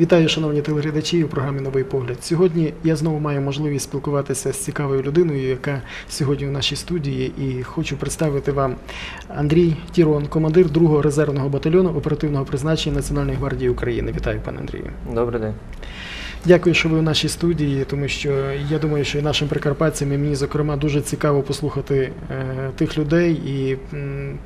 Вітаю, шановні телеглядачі у програмі Новий погляд. Сьогодні я знову маю можливість спілкуватися з цікавою людиною, яка сьогодні у нашій студії, і хочу представити вам Андрій Тірон, командир 2-го резервного батальйону оперативного призначення Національної гвардії України. Вітаю, пане Андрію. Добрий день. Дякую, що ви у нашій студії, тому що я думаю, що і нашим прикарпатцям, і мені, зокрема, дуже цікаво послухати е, тих людей і м,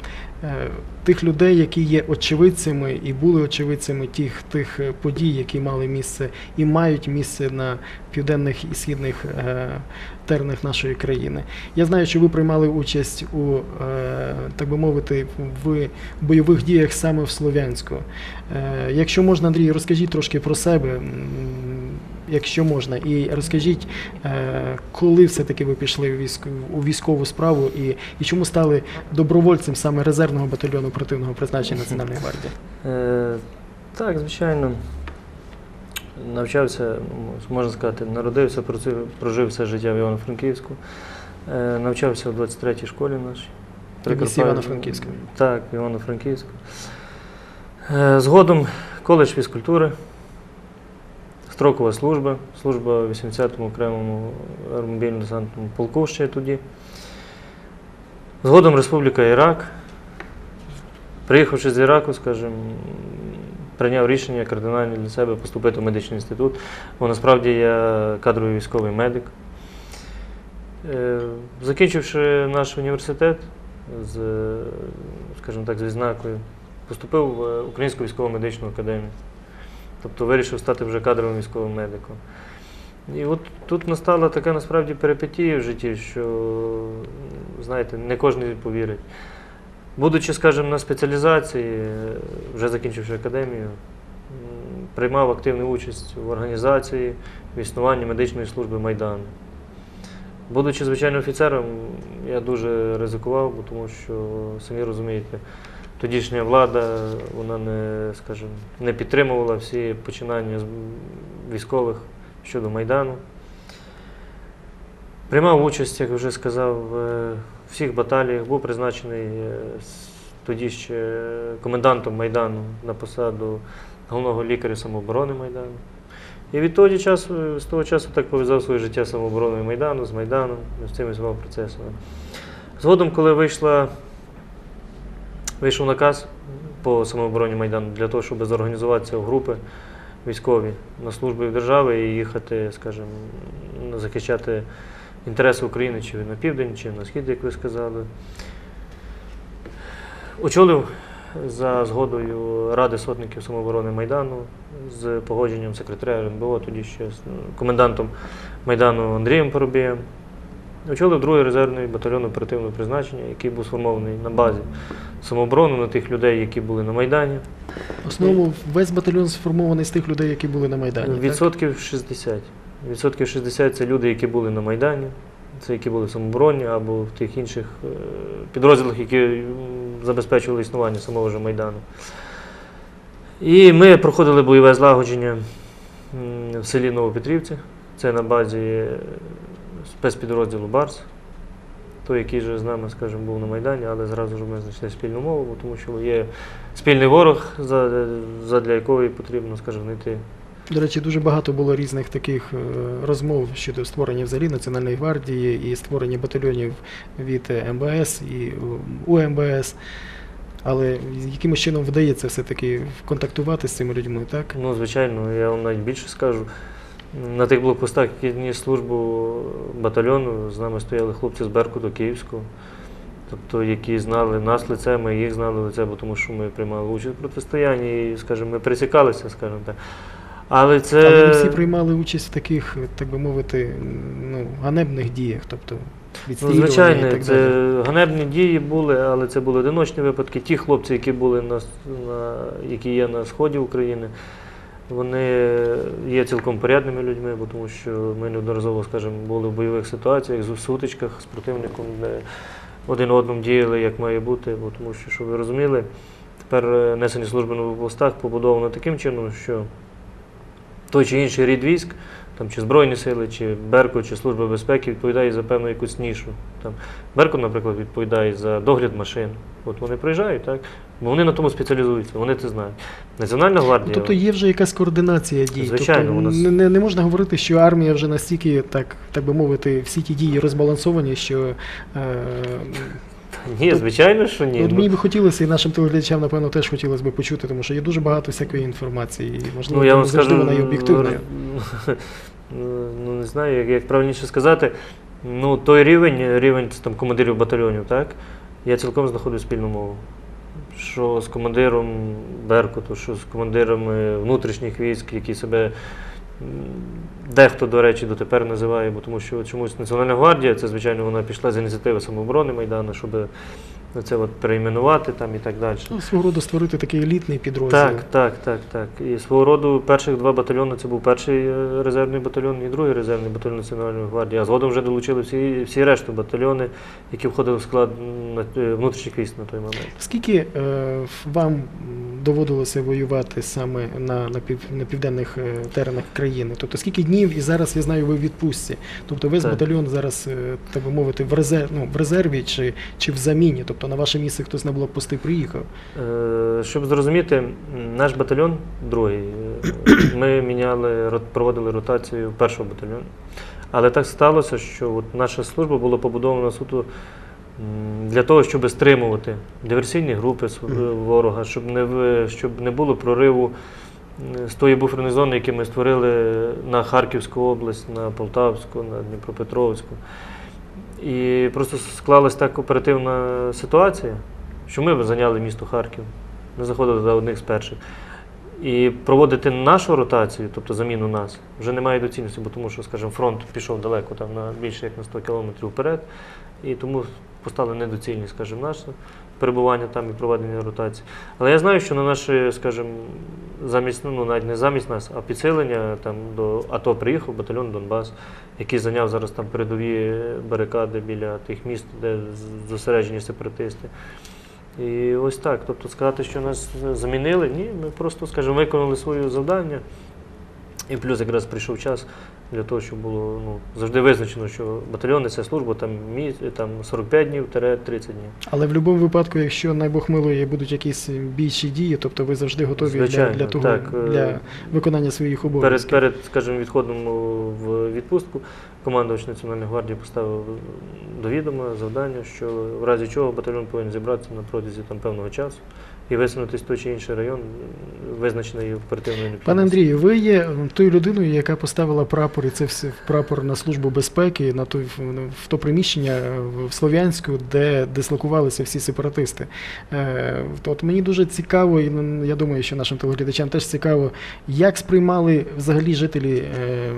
тих людей, які є очевидцями і були очевидцями тих тих е, подій, які мали місце і мають місце на південних і східних е, теренах нашої країни. Я знаю, що ви приймали участь у е, так би мовити в бойових діях саме в Слов'янську. Е, Якщо можна, Андрій, розкажіть трошки про себе, якщо можна, і розкажіть, е, коли все-таки ви пішли у військову справу і, і чому стали добровольцем саме резервного батальйону оперативного призначення Національної гвардії? Е, так, звичайно. Навчався, можна сказати, народився, прожив все життя в Івано-Франківську. Е, навчався в 23-й школі нашій. В Івано-Франківську? Так, в Івано-Франківську. Згодом коледж фізкультури, строкова служба, служба в 80-му окремому аеромобільно-десантному полку ще тоді. Згодом Республіка Ірак. Приїхавши з Іраку, скажімо, прийняв рішення кардинальне для себе поступити в медичний інститут, бо насправді я кадровий військовий медик. Е, Закінчивши наш університет з, скажімо так, з відзнакою, поступив в Українську військово медичну академію. Тобто вирішив стати вже кадровим військовим медиком. І от тут настала така насправді перипетія в житті, що, знаєте, не кожен повірить. Будучи, скажімо, на спеціалізації, вже закінчивши академію, приймав активну участь в організації, в існуванні медичної служби Майдану. Будучи звичайним офіцером, я дуже ризикував, тому що, самі розумієте, тодішня влада вона не, скажімо, не підтримувала всі починання військових щодо Майдану. Приймав участь, як вже сказав, в всіх баталіях, був призначений е, тоді ще комендантом Майдану на посаду головного лікаря самооборони Майдану. І від того часу, з того часу так пов'язав своє життя самообороною Майдану, з Майданом, з цими всіма процесами. Згодом, коли вийшла, вийшов наказ по самообороні Майдану для того, щоб зорганізуватися в групи військові на службу держави і їхати, скажімо, захищати інтереси України чи на південь, чи на схід, як ви сказали. Очолив за згодою Ради сотників самооборони Майдану з погодженням секретаря РНБО, тоді ще з комендантом Майдану Андрієм Поробієм. Очолив другий резервний батальйон оперативного призначення, який був сформований на базі самооборони на тих людей, які були на Майдані. В основному весь батальйон сформований з тих людей, які були на Майдані. так? Відсотків 60. Відсотків 60 це люди, які були на Майдані, це які були в самообороні або в тих інших е, підрозділах, які забезпечували існування самого ж Майдану. І ми проходили бойове злагодження в селі Новопетрівці. Це на базі спецпідрозділу Барс, той, який же з нами, скажімо, був на Майдані, але зразу ж ми знайшли спільну мову, тому що є спільний ворог, за- задля якої потрібно, скажімо, знайти До речі, дуже багато було різних таких е, розмов щодо створення взагалі Національної гвардії і створення батальйонів від е, МБС і у МБС. Але якимось чином вдається все-таки контактувати з цими людьми, так? Ну, звичайно, я вам навіть більше скажу. На тих блокпостах, які ніс службу батальйону, з нами стояли хлопці з Беркуту Київського, тобто, які знали нас лице, ми їх знали лице, бо тому що ми приймали участь в протистоянні і, скажімо, ми пересікалися, скажімо так. Але це. Але не всі приймали участь в таких, так би мовити, ну, ганебних діях, тобто Ну, відстрілювання і звичайно, так це далі. ганебні дії були, але це були одиночні випадки. Ті хлопці, які були на, на які є на сході України, вони є цілком порядними людьми, бо тому що ми неодноразово, скажімо, були в бойових ситуаціях, в сутичках з противником, де один одному діяли, як має бути, бо тому що, щоб ви розуміли, тепер несені служби на блокпостах побудовано таким чином, що той чи інший рід військ там, чи Збройні сили, чи Беркут, чи Служба безпеки відповідає за певну якусь нішу. Там, Беркут, наприклад, відповідає за догляд машин. От вони приїжджають, так? Бо вони на тому спеціалізуються, вони це знають. Національна гвардія. Тобто є вже якась координація дій. Звичайно, тобто, нас- не, не можна говорити, що армія вже настільки, так, так би мовити, всі ті дії розбалансовані, що е, Ні, звичайно, що ні. от Ну, мені би хотілося, і нашим телеглядачам, напевно, теж хотілося б почути, тому що є дуже багато всякої інформації, і можливо, Ну, я не вам завжди скажу, вона є об'єктивною. ну, ну, не знаю, як, як правильніше сказати. Ну, той рівень, рівень там, командирів батальйонів, так? Я цілком знаходжу спільну мову. Що з командиром Беркуту, що з командирами внутрішніх військ, які себе дехто, до речі, дотепер називає, бо тому що чомусь Національна гвардія, це, звичайно, вона пішла з ініціативи самооборони Майдану, щоб це от перейменувати там і так далі. Ну, свого роду створити такий елітний підрозділ. Так, так, так, так. І свого роду перших два батальйони це був перший е, резервний батальйон і другий резервний батальйон Національної гвардії. А згодом вже долучили всі, всі решту батальйони, які входили в склад е, внутрішніх військ на той момент. Скільки е, вам доводилося воювати саме на, на, пів, на південних е, теренах країни? Тобто скільки днів і зараз я знаю, ви в відпустці? Тобто весь Так. батальйон зараз, так би мовити, в резерв, ну, в резерві чи, чи в заміні? Тобто на ваше місце хтось на блокпости приїхав? Е, Щоб зрозуміти, наш батальйон, другий, е, ми міняли, проводили ротацію першого батальйону. Але так сталося, що от наша служба була побудована суто для того, щоб стримувати диверсійні групи с- ворога, щоб не, щоб не було прориву з тої буферної зони, які ми створили на Харківську область, на Полтавську, на Дніпропетровську. І просто склалась так оперативна ситуація, що ми зайняли місто Харків. Ми заходили до одних з перших. І проводити нашу ротацію, тобто заміну нас, вже немає доцільності, бо тому що, скажімо, фронт пішов далеко, там на більше як на 100 кілометрів вперед, і тому постали недоцільні, скажімо, наше перебування там і проведення ротації. Але я знаю, що на наше, скажімо, замість, ну навіть не замість нас, а підсилення там до АТО приїхав батальйон Донбас, який зайняв зараз там передові барикади біля тих міст, де зосереджені сепаратисти. І ось так. Тобто сказати, що нас замінили, ні, ми просто, скажімо, виконали своє завдання. І плюс якраз прийшов час для того, щоб було ну, завжди визначено, що батальйони це служба там, мі, там 45 днів 30 днів. Але в будь-якому випадку, якщо найбог милує, будуть якісь більші дії, тобто ви завжди готові для, Звичайно, для того так, е, для виконання своїх Перед, обов'язків. перед скажімо, відходом в відпустку командувач Національної гвардії поставив до відома завдання, що в разі чого батальйон повинен зібратися на протязі там, певного часу і висунутись в той чи інший район, визначений оперативною необхідністю. Пане Андрію, ви є тою людиною, яка поставила прапор, і це все прапор на службу безпеки на той в, то приміщення в Слов'янську, де дислокувалися всі сепаратисти. Е, от мені дуже цікаво, і я думаю, що нашим телеглядачам теж цікаво, як сприймали взагалі жителі е,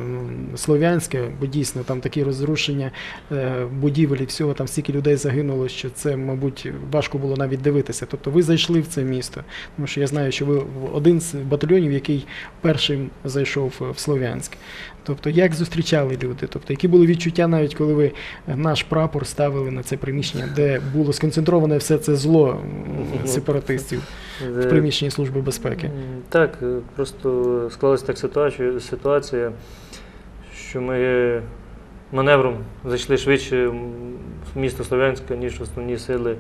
Слов'янська, бо дійсно там такі розрушення е, будівель і всього, там стільки людей загинуло, що це, мабуть, важко було навіть дивитися. Тобто ви зайшли в це місто. Тому що я знаю, що ви один з батальйонів, який першим зайшов е, в Слов'янськ. Тобто, як зустрічали люди? Тобто, які були відчуття, навіть коли ви е, наш прапор ставили на це приміщення, де було сконцентроване все це зло сепаратистів в Е, приміщенні Служби безпеки? Так, просто склалася так ситуація, ситуація, що ми маневром зайшли швидше в місто Слов'янська, ніж основні сили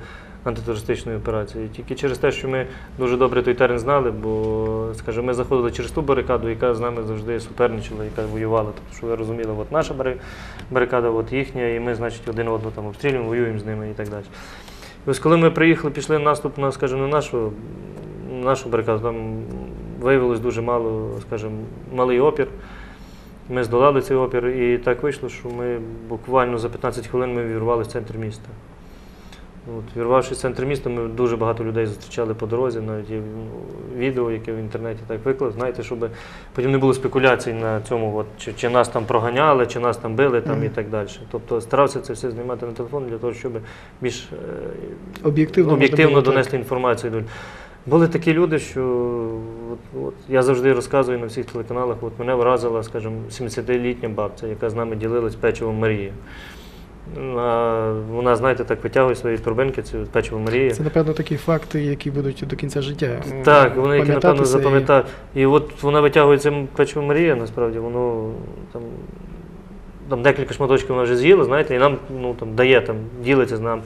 антитерористичної операції. Тільки через те, що ми дуже добре той терен знали, бо, скажімо, ми заходили через ту барикаду, яка з нами завжди суперничала, яка воювала. Тобто, що ви розуміли, от наша барикада, от їхня, і ми, значить, один одного там обстрілюємо, воюємо з ними і так далі. І ось коли ми приїхали, пішли наступ на, скажімо, на нашу, нашу барикаду, там виявилось дуже мало, скажімо, малий опір. Ми здолали цей опір, і так вийшло, що ми буквально за 15 хвилин ми вірвали в центр міста. От, вірвавшись в центр міста, ми дуже багато людей зустрічали по дорозі, навіть є ну, відео, яке в інтернеті так виклав, знаєте, щоб потім не було спекуляцій на цьому, от, чи, чи нас там проганяли, чи нас там били там, і так далі. Тобто старався це все знімати на телефон для того, щоб більш е, Об'єктивно, можна об'єктивно було так. інформацію. до. Були такі люди, що от, от, я завжди розказую на всіх телеканалах, от мене вразила, скажімо, 70-літня бабця, яка з нами ділилась печивом Марії. Вона, знаєте, так витягує свої торбинки, цю печиво Марії. Це, напевно, такі факти, які будуть до кінця життя. Так, вони які, напевно, пам'ятатися і- запам'ятають. І от вона витягує цим печиво Марія, насправді, воно там, там декілька шматочків вона вже з'їла, знаєте, і нам ну, там, дає, там, ділиться з нами.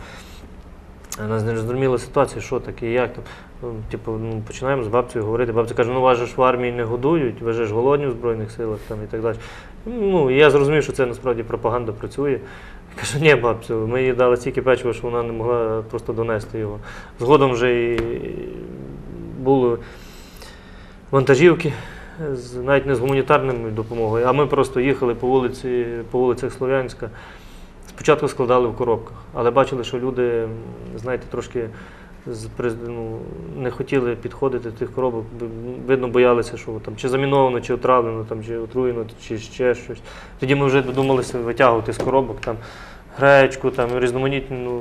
А Нас не ситуація, що таке, як там. Ну, Типу, ну, починаємо з бабцею говорити. Бабця каже, ну вас же ж в армії не годують, ви же ж голодні в Збройних силах там, і так далі. Ну, я зрозумів, що це насправді пропаганда працює. Кажу, ні, бабцю, ми їй дали стільки печива, що вона не могла просто донести його. Згодом вже і були вантажівки, з, навіть не з гуманітарною допомогою, а ми просто їхали по вулиці, по вулицях Слов'янська. Спочатку складали в коробках, але бачили, що люди, знаєте, трошки ну, не хотіли підходити до тих коробок. Видно, боялися, що там чи заміновано, чи отравлено, там, чи отруєно, чи ще щось. Тоді ми вже додумалися витягувати з коробок там, гречку, там, різноманітні, ну,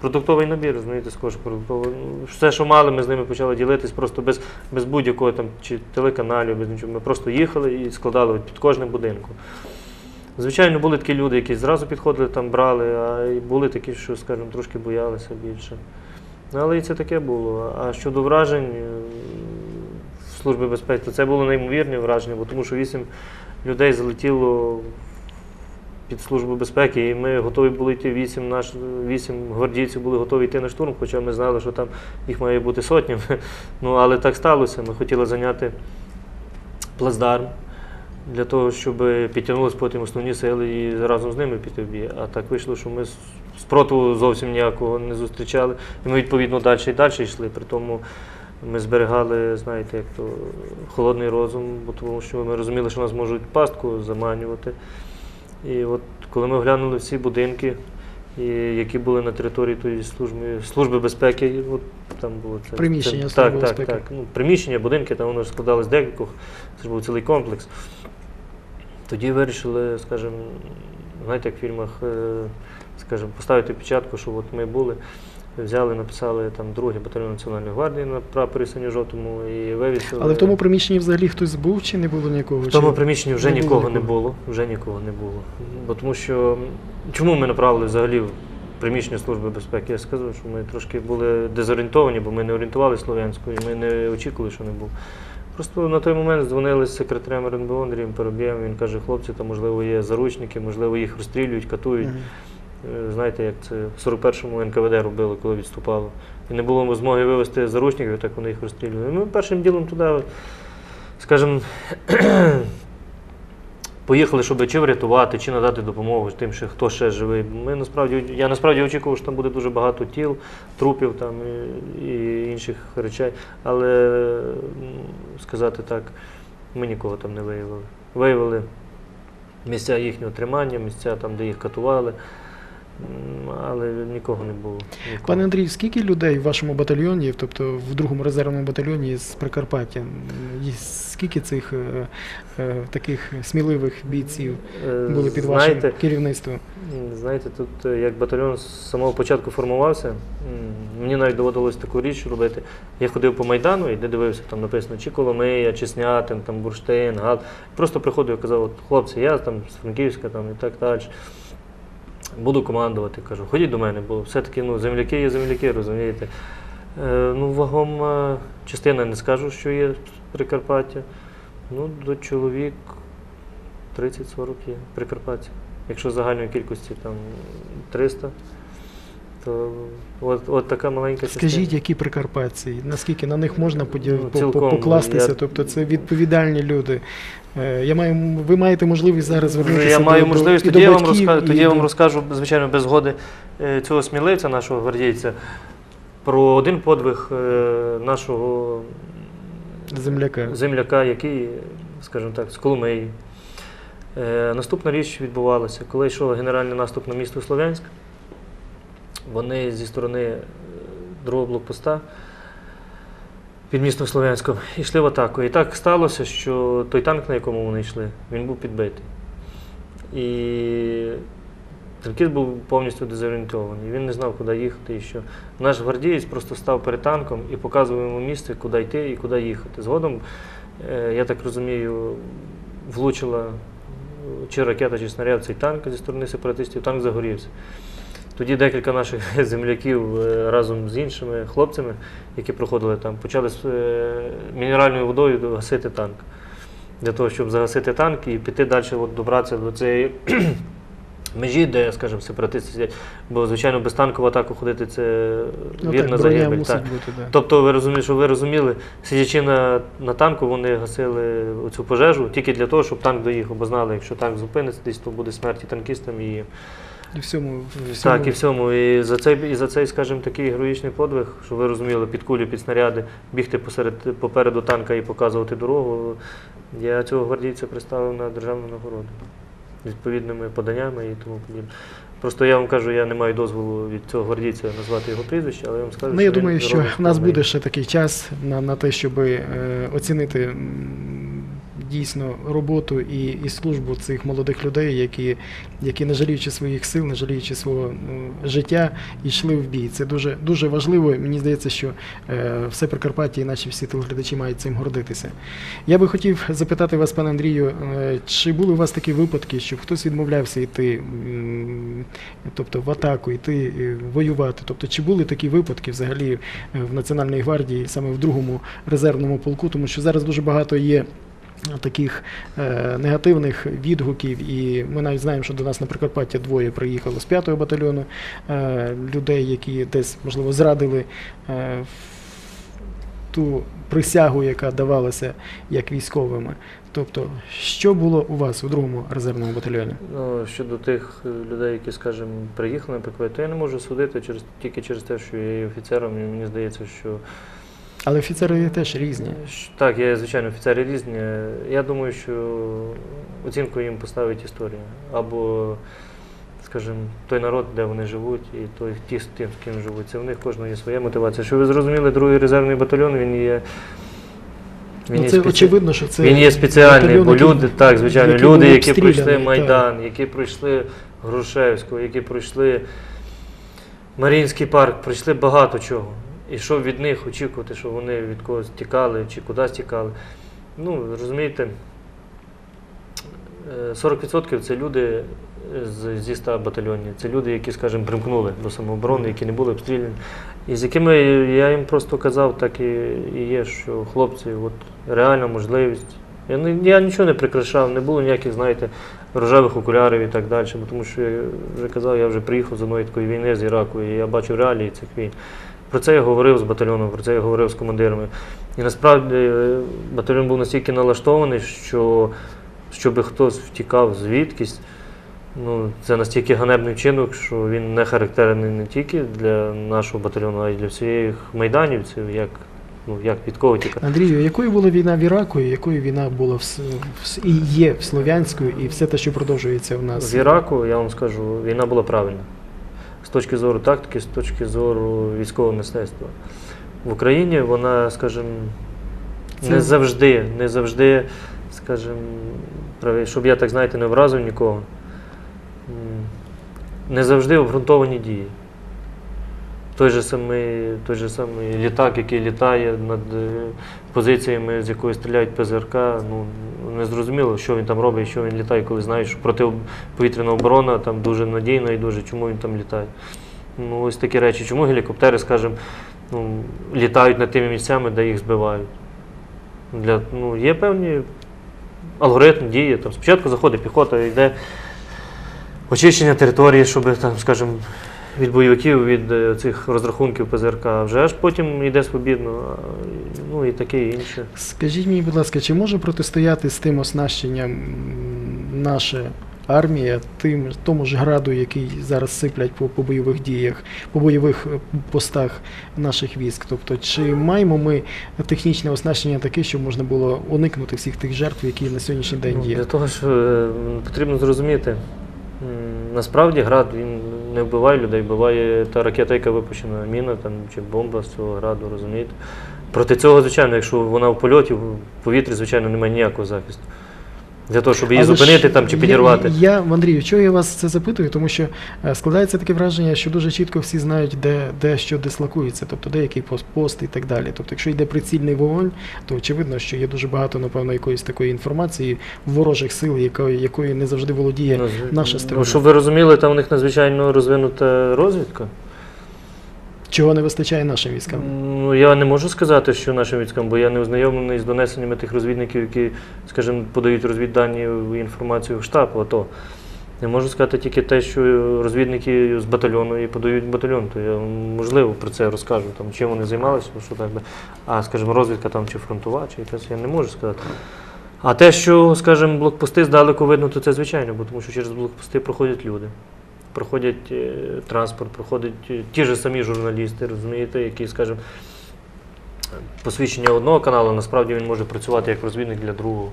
продуктовий набір, розумієте, з кожного продуктового. Ну, все, що мали, ми з ними почали ділитись просто без, без будь-якого там, чи телеканалів, без нічого. Ми просто їхали і складали під кожним будинком. Звичайно, були такі люди, які зразу підходили, там брали, а й були такі, що, скажімо, трошки боялися більше. Ну, Але і це таке було. А щодо вражень е, в Службі безпеки, то це було неймовірні враження, бо тому що вісім людей залетіло під Службу безпеки, і ми готові були йти вісім, наш, вісім гвардійців були готові йти на штурм, хоча ми знали, що там їх має бути сотнями. Ну, але так сталося. Ми хотіли зайняти плацдарм для того, щоб підтягнулися потім основні сили і разом з ними піти в бій. А так вийшло, що ми спротиву зовсім ніякого не зустрічали. І ми відповідно далі і далі йшли. При тому ми зберігали, знаєте, як то холодний розум, бо тому що ми розуміли, що нас можуть пастку заманювати. І от коли ми оглянули всі будинки, і, які були на території тої служби, служби безпеки, от там було це. Приміщення це, так. Так, так. Ну, приміщення, будинки, там воно ж складалось декількох, це ж був цілий комплекс. Тоді вирішили, скажімо, знаєте, як в фільмах, е, скажімо, поставити печатку, що от ми були. Взяли, написали там другий батальйон Національної гвардії на прапорі синьо-жовтому і вивісили. Але в тому приміщенні взагалі хтось був чи не було нікого? В тому приміщенні вже не було нікого не було. Вже нікого не було. Бо тому що чому ми направили взагалі в приміщення Служби безпеки? Я сказав, що ми трошки були дезорієнтовані, бо ми не орієнтувалися Слов'янською, і ми не очікували, що не було. Просто на той момент дзвонили з секретарем РНБО Андрієм Парубєм, він каже, хлопці, там можливо є заручники, можливо, їх розстрілюють, катують. Мгм. Е, Знаєте, як це в 41-му НКВД робили, коли відступало. І не було змоги вивезти заручників, так вони їх розстрілювали. Ми першим ділом туди, скажімо, поїхали, щоб чи врятувати, чи надати допомогу тим, що хто ще живий. Ми насправді, я насправді очікував, що там буде дуже багато тіл, трупів там, і, і інших речей. Але сказати так, ми нікого там не виявили. Виявили місця їхнього тримання, місця там, де їх катували. Але нікого не було. Нікого. Пане Андрій, скільки людей в вашому батальйоні, тобто в другому резервному батальйоні з Прикарпаття? Є Скільки цих е, е, таких сміливих бійців Е, були під знаєте, вашим керівництвом? Знаєте, тут е, як батальйон з самого початку формувався, мені навіть доводилось таку річ робити. Я ходив по Майдану і де дивився, там написано чи Коломия, чи Снятин, там Бурштин, Гал. Просто приходив і казав, от, хлопці, я там з Франківська там, і так далі. Буду командувати, кажу, ходіть до мене, бо все-таки ну, земляки є земляки, розумієте. Е, ну, вагома частина не скажу, що є Прикарпаття. Ну, до чоловік 30-40 є Прикарпаття. Якщо загальної кількості там 300, то от, от така маленька частина. Скажіть, які прикарпатці, наскільки на них можна поділ... Ну, цілком, покластися? я- Тобто це відповідальні люди. Е, Я маю, ви маєте можливість зараз Ну, звернутися Я маю до, можливість, до, тоді, до я вам, батьків, розкажу, і тоді я вам розкажу, звичайно, без згоди е, цього сміливця, нашого гвардійця, про один подвиг е, нашого земляка. земляка, який, скажімо так, з Коломиї. Наступна річ відбувалася, коли йшов генеральний наступ на місто Слов'янськ, вони зі сторони е, другого блокпоста під містом Слов'янськом йшли в атаку. І так сталося, що той танк, на якому вони йшли, він був підбитий. І танкіст був повністю дезорієнтований. Він не знав, куди їхати і що. Наш гвардієць просто став перед танком і показував йому місце, куди йти і куди їхати. Згодом, е, я так розумію, влучила чи ракета, чи снаряд, цей танк зі сторони сепаратистів, танк загорівся. Тоді декілька наших земляків е, разом з іншими хлопцями, які проходили там, почали з е, мінеральною водою гасити танк. Для того, щоб загасити танк і піти далі, от, добратися до цієї межі, де, скажімо, сепаратисти сидять. Бо, звичайно, без танку в атаку ходити це Ну, вірна так, загибель. мусить Так. бути, да. Тобто, ви розумієте, що ви розуміли, сидячи на, на танку, вони гасили цю пожежу тільки для того, щоб танк доїхав, бо знали, якщо танк зупиниться, десь то буде смерть і танкістам і І всьому, всьому так, і всьому. І за цей, і за цей, скажімо, такий героїчний подвиг, що ви розуміли, під кулі, під снаряди, бігти посеред попереду танка і показувати дорогу. Я цього гвардійця представив на державну нагороду відповідними поданнями і тому подібне. Просто я вам кажу, я не маю дозволу від цього гвардійця назвати його прізвище, але я вам скажу, Ну, я думаю, він що в нас буде ще такий час на, на те, щоб е, оцінити дійсно роботу і, і службу цих молодих людей, які, які не жаліючи своїх сил, не жаліючи свого життя, йшли в бій. Це дуже, дуже важливо. Мені здається, що е, все Прикарпаття і наші всі телеглядачі мають цим гордитися. Я би хотів запитати вас, пане Андрію, е, чи були у вас такі випадки, щоб хтось відмовлявся йти, тобто в атаку, йти е, воювати? Тобто, чи були такі випадки взагалі в Національній гвардії, саме в другому резервному полку? Тому що зараз дуже багато є. Таких е, негативних відгуків, і ми навіть знаємо, що до нас на Прикарпаття двоє приїхало з 5-го батальйону е, людей, які десь, можливо, зрадили е, ту присягу, яка давалася як військовими. Тобто, що було у вас у другому резервному батальйоні? Ну, щодо тих е, людей, які, скажімо, приїхали на ПКВ, то я не можу судити через, тільки через те, що я є офіцером, і мені здається, що Але офіцери теж різні. Так, є, звичайно, офіцери різні. Я думаю, що оцінку їм поставить історія. Або, скажімо, той народ, де вони живуть, і той, ті, з тим, з ким живуть. Це в них кожного є своя мотивація. Що ви зрозуміли, другий резервний батальйон, він є. Ну, є спеці- очевидно, що це він є спеціальний, бо люди, так, звичайно, який люди, які пройшли Майдан, які пройшли Грушевського, які пройшли Маріїнський парк, пройшли багато чого. І що від них очікувати, що вони від когось тікали чи кудись тікали. Ну, розумієте, е, 40% це люди з, зі 100 батальйонів. Це люди, які, скажімо, примкнули до самооборони, які не були обстріляні. І з якими я їм просто казав, так і, і є, що хлопці, от реальна можливість. Я, я нічого не прикрашав, не було ніяких, знаєте, рожевих окулярів і так далі. Тому що я вже казав, я вже приїхав з одної такої війни з Іраку, і я бачив реалії цих війн. Про це я говорив з батальйоном, про це я говорив з командирами. І насправді е, батальйон був настільки налаштований, що щоб хтось втікав звідкись, ну, це настільки ганебний вчинок, що він не характерний не тільки для нашого батальйону, а й для всіх майданівців, як, ну, як від кого тікати. Андрію, якою була війна в Іраку, і якою війна була в, в і є в Слов'янську, і все те, що продовжується в нас? В Іраку, я вам скажу, війна була правильна. З точки зору тактики, з точки зору військового мистецтва. В Україні вона, скажімо, не завжди, не завжди, скажімо, щоб я так знаєте, не вразив нікого. Не завжди обґрунтовані дії. Той же самий, той же самий літак, який літає над е, позиціями, з якої стріляють ПЗРК, ну не зрозуміло, що він там робить, що він літає, коли знаєш, що протиповітряна оборона там дуже надійна і дуже чому він там літає. Ну, ось такі речі. Чому гелікоптери, скажімо, ну, літають над тими місцями, де їх збивають? Для, ну, є певні алгоритм дії. Там, спочатку заходить піхота, йде очищення території, щоб там, скажімо, від бойовиків, від е, цих розрахунків ПЗРК, вже аж потім йде свобідно, ну і таке інше. Скажіть мені, будь ласка, чи може протистояти з тим оснащенням наша армія, тим тому ж граду, який зараз сиплять по, по бойових діях, по бойових е, постах наших військ? Тобто, чи маємо ми технічне оснащення таке, щоб можна було уникнути всіх тих жертв, які на сьогоднішній день Ну, є? Для того, що е, потрібно зрозуміти, насправді град він не вбиває людей, буває та ракета, яка випущена, міна там, чи бомба з цього граду, розумієте? Проти цього, звичайно, якщо вона в польоті, в повітрі, звичайно, немає ніякого захисту. Для того, щоб її Але ж зупинити там чи підірвати. Я, Андрію, чого я вас це запитую? Тому що е, складається таке враження, що дуже чітко всі знають, де, де що дислокується, тобто де який пост, пост і так далі. Тобто, якщо йде прицільний вогонь, то очевидно, що є дуже багато, напевно, якоїсь такої інформації ворожих сил, якої, якою не завжди володіє Ну, наша ну. Щоб ви розуміли, там у них надзвичайно розвинута розвідка. Чого не вистачає нашим військам. Ну, я не можу сказати, що нашим військам, бо я не ознайомлений з донесеннями тих розвідників, які, скажімо, подають розвіддані інформацію в штаб АТО. Я можу сказати тільки те, що розвідники з батальйону і подають батальйон, то я можливо про це розкажу, там, чим вони займалися, що так би. А, скажімо, розвідка там чи фронтова, чи якась, я не можу сказати. А те, що, скажімо, блокпости здалеку видно, то це звичайно, бо тому що через блокпости проходять люди. Проходять е, транспорт, проходять е, ті ж самі журналісти, розумієте, які, скажімо, посвідчення одного каналу, насправді він може працювати як розвідник для другого.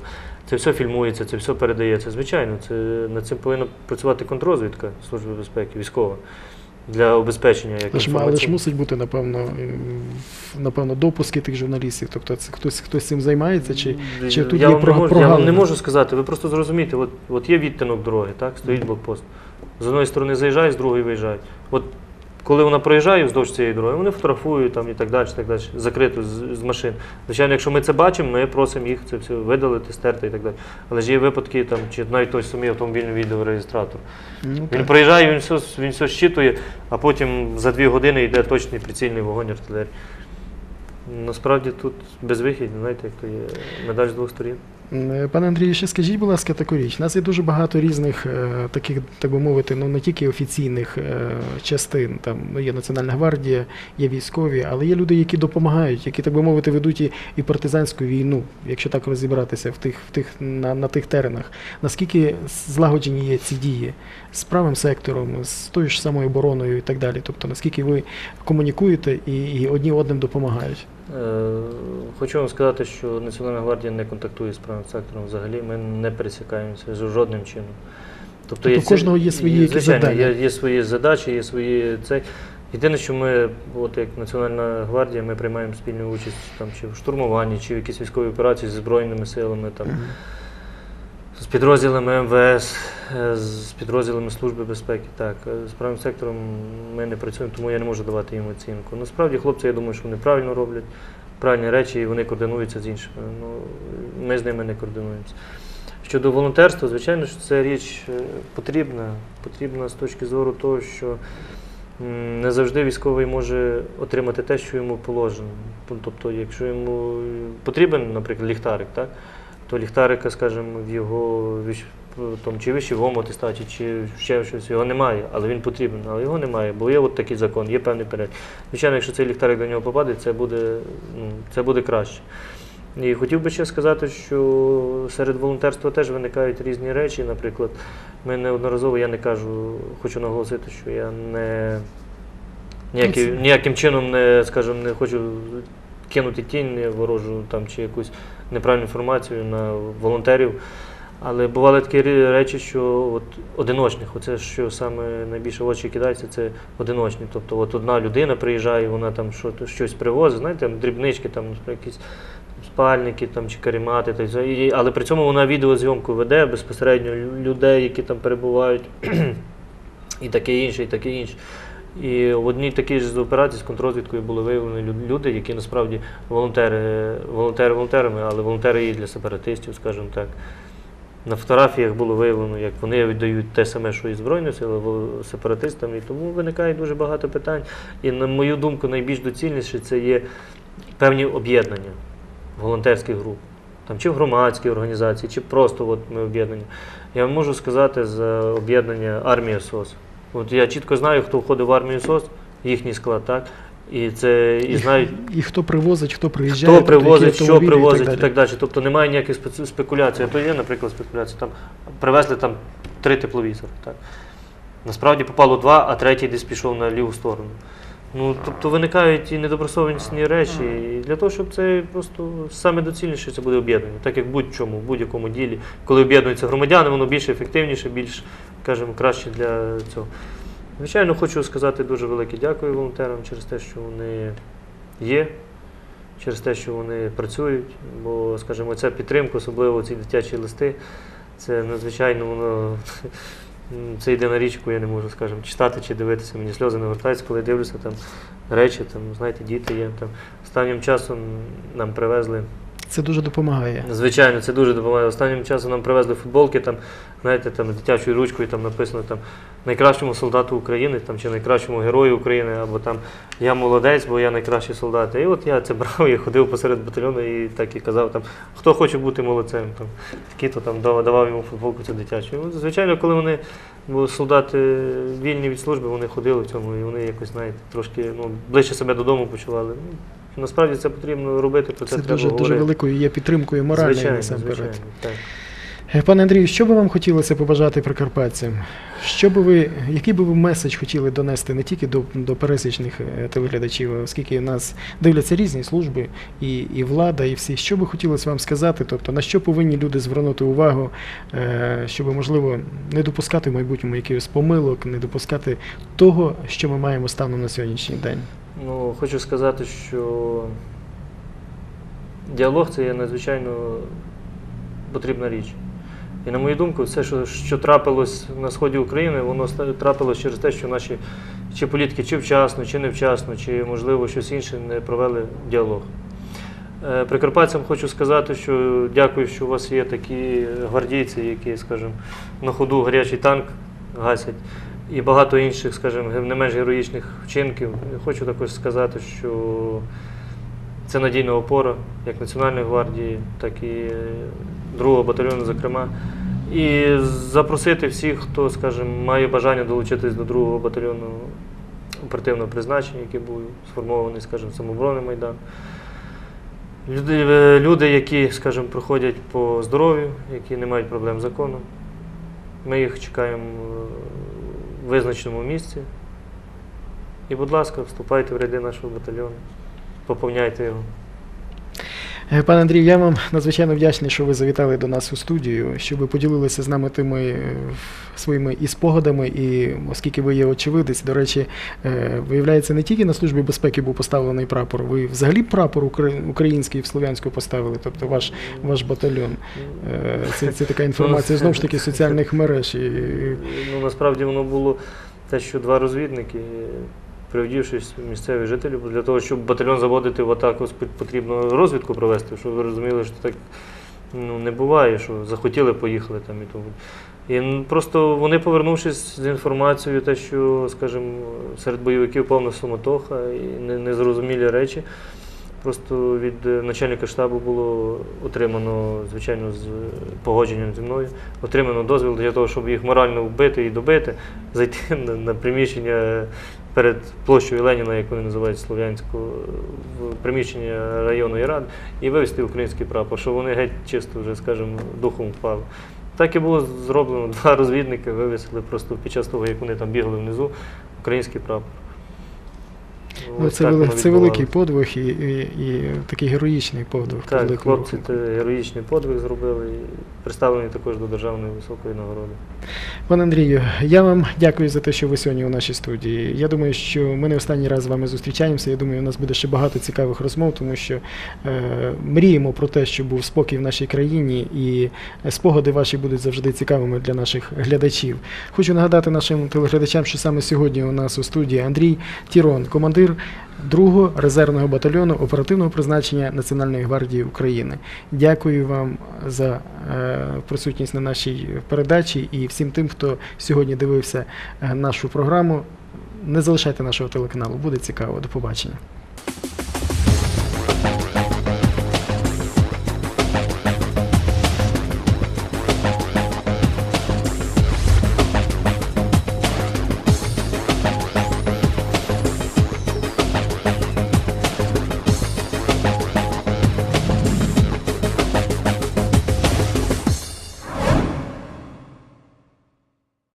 Це все фільмується, це все передається. Звичайно, це, над цим повинна працювати контррозвідка Служби безпеки, військова, для обезпечення як ж, але ж мусить бути, напевно, напевно, допуски тих журналістів. Тобто це хтось, хтось цим займається, чи, чи тут я, є вам не про- можу, я вам не можу сказати, ви просто зрозумієте, от, от є відтинок дороги, так, стоїть блокпост. З одної сторони заїжджають, з другої виїжджають. От коли вона проїжджає вздовж цієї дороги, вони фотографують там і так далі, так далі, закрито з, з машин. Звичайно, якщо ми це бачимо, ми просимо їх це все видалити, стерти і так далі. Але ж є випадки, там, чи навіть той самий автомобільний відеореєстратор. Ну, Він проїжджає, він все, він все щитує, а потім за дві години йде точний прицільний вогонь артилерії. Насправді тут безвихідь, знаєте, як то є медаль з двох сторін. Е, Пане Андрію, ще скажіть, будь ласка, таку річ. У нас є дуже багато різних е, таких, так би мовити, ну не тільки офіційних е, частин. Там ну, є Національна гвардія, є військові, але є люди, які допомагають, які, так би мовити, ведуть і, і партизанську війну, якщо так розібратися в тих, в тих, на, на тих теренах. Наскільки злагоджені є ці дії з правим сектором, з тою ж самою обороною і так далі? Тобто, наскільки ви комунікуєте і, і одні одним допомагають? Е, Хочу вам сказати, що Національна гвардія не контактує з правим сектором взагалі, ми не пересікаємося з жодним чином. Тобто є кожного є свої звичайно. Є, є свої задачі, є свої цей. Єдине, що ми, от як Національна гвардія, ми приймаємо спільну участь там, чи в штурмуванні, чи в якійсь військовій операції зі Збройними силами, там. З підрозділами МВС, е, з підрозділами Служби безпеки. Так, е, з правим сектором ми не працюємо, тому я не можу давати їм оцінку. Насправді, хлопці, я думаю, що вони правильно роблять, правильні речі, і вони координуються з іншими. Ну, ми з ними не координуємося. Щодо волонтерства, звичайно, що це річ е, потрібна. Потрібна з точки зору того, що не завжди військовий може отримати те, що йому положено. Тобто, якщо йому потрібен, наприклад, ліхтарик, так? То ліхтарика, скажімо, в його там, чи вищевому атестаті, чи ще щось, його немає, але він потрібен, але його немає, бо є от такий закон, є певний перелік. Звичайно, якщо цей ліхтарик до нього попаде, це буде, ну, це буде краще. І хотів би ще сказати, що серед волонтерства теж виникають різні речі. Наприклад, ми неодноразово, я не кажу, хочу наголосити, що я не ніякі, Ну, ніяким чином не, скажімо, не хочу кинути тінь ворожу там, чи якусь неправильну інформацію на волонтерів. Але бували такі речі, що от одиночних, оце що саме найбільше в очі кидається, це одиночні. Тобто от одна людина приїжджає, вона там щось привозить, знаєте, там дрібнички, там якісь спальники там, чи карімати, та. І- але при цьому вона відеозйомку веде безпосередньо людей, які там перебувають, і таке інше, і таке інше. І в одній такій ж з операцій з контррозвідкою були виявлені люди, які насправді волонтери, волонтери волонтерами, але волонтери і для сепаратистів, скажімо так. На фотографіях було виявлено, як вони віддають те саме, що і Збройні сили сепаратистам, і тому виникає дуже багато питань. І на мою думку, найбільш доцільніше це є певні об'єднання волонтерських груп, там, чи в громадській організації, чи просто от ми об'єднання. Я можу сказати за об'єднання армія СОС. От я чітко знаю, хто входить в армію СОС, їхній склад, так? І це і знають, І хто привозить, хто приїжджає, хто тобто привозить, що привозить і далі. так далі. Тобто немає ніяких спекуляцій. А то є, наприклад, спекуляція. Там привезли там три тепловізори. Так? Насправді попало два, а третій десь пішов на ліву сторону. Ну, тобто виникають і недобросовісні речі. І для того, щоб це просто саме доцільніше це буде об'єднання. Так як будь-чому, в будь-якому ділі. Коли об'єднуються громадяни, воно більш ефективніше, більш, скажімо, краще для цього. Звичайно, хочу сказати дуже велике дякую волонтерам через те, що вони є, через те, що вони працюють. Бо, скажімо, ця підтримка, особливо ці дитячі листи, Це надзвичайно воно. Це йде на річку, я не можу, скажімо, читати чи дивитися. Мені сльози не вертаються, коли дивлюся там речі, там, знаєте, діти є. Там. Останнім часом нам привезли. Це дуже допомагає. Звичайно, це дуже допомагає. Останнім часом нам привезли футболки, там, знаєте, там з дитячою ручкою там написано там найкращому солдату України там, чи найкращому герою України, або там я молодець, бо я найкращий солдат. І от я це брав і ходив посеред батальйону і так і казав, там, хто хоче бути молодцем. Там, такі-то там давав йому футболку цю дитячу. І, от, звичайно, коли вони бо солдати вільні від служби, вони ходили в цьому, і вони якось, знаєте, трошки ну, ближче себе додому почували. Насправді це потрібно робити, про це, Це треба дуже, дуже великою є підтримкою моральною насамперед. звичайно, так. Е, Пане Андрію, що би вам хотілося побажати прикарпатцям? Що би ви, який би ви меседж хотіли донести не тільки до, до пересічних е, телеглядачів, оскільки нас дивляться різні служби, і, і влада, і всі. Що би хотілося вам сказати? Тобто на що повинні люди звернути увагу, е, щоб можливо не допускати в майбутньому якихось помилок, не допускати того, що ми маємо станом на сьогоднішній день? Ну, хочу сказати, що діалог це є надзвичайно потрібна річ. І на мою думку, все, що, що трапилось на сході України, воно трапилось через те, що наші чи політики чи вчасно, чи невчасно, чи можливо щось інше не провели діалог. Е, Прикарпатцям хочу сказати, що дякую, що у вас є такі гвардійці, які, скажімо, на ходу гарячий танк гасять, і багато інших, скажімо, не менш героїчних вчинків. Хочу також сказати, що це надійна опора як Національної гвардії, так і другого батальйону, зокрема. І запросити всіх, хто, скажімо, має бажання долучитись до другого батальйону оперативного призначення, який був сформований, скажімо, самооборони Майдан. Люди, е, люди, які, скажімо, проходять по здоров'ю, які не мають проблем з законом. Ми їх чекаємо е, визначеному місці. І, будь ласка, вступайте в ряди нашого батальйону, поповняйте його. Е, Пане Андрію, я вам надзвичайно вдячний, що ви завітали до нас у студію, що ви поділилися з нами тими е, своїми і спогадами, і оскільки ви є очевидець, до речі, е, виявляється, не тільки на службі безпеки був поставлений прапор, ви взагалі прапор укра- український в Слов'янську поставили, тобто ваш, ваш батальйон. Це, це така інформація знову ж таки соціальних мереж. Ну, насправді воно було те, що два розвідники, привдівшись місцеві жителі, для того, щоб батальйон заводити в атаку, потрібно розвідку провести, щоб ви розуміли, що так ну, не буває, що захотіли, поїхали там і тому. І просто вони, повернувшись з інформацією, те, що, скажімо, серед бойовиків повна суматоха і незрозумілі речі. Просто від е, начальника штабу було отримано, звичайно, з погодженням зі мною, отримано дозвіл для того, щоб їх морально вбити і добити, зайти на приміщення перед площею Леніна, як вони називають Слов'янську, в приміщення районної ради, і вивезти український прапор, щоб вони геть чисто вже, скажімо, духом впали. Так і було зроблено. Два розвідники вивезли просто під час того, як вони там бігали внизу, український прапор. Ну, це, вели- це великий подвиг і, і, і такий героїчний подвиг. Так, великому хлопці рахунку. героїчний подвиг зробили і представлені також до державної високої нагороди. Пане Андрію, я вам дякую за те, що ви сьогодні у нашій студії. Я думаю, що ми не останній раз з вами зустрічаємося. Я думаю, у нас буде ще багато цікавих розмов, тому що е, мріємо про те, щоб був спокій в нашій країні, і спогади ваші будуть завжди цікавими для наших глядачів. Хочу нагадати нашим телеглядачам, що саме сьогодні у нас у студії Андрій Тірон, командир 2-го резервного батальйону оперативного призначення Національної гвардії України. Дякую вам за е, присутність на нашій передачі і всім тим, хто сьогодні дивився е, нашу програму. Не залишайте нашого телеканалу, буде цікаво. До побачення.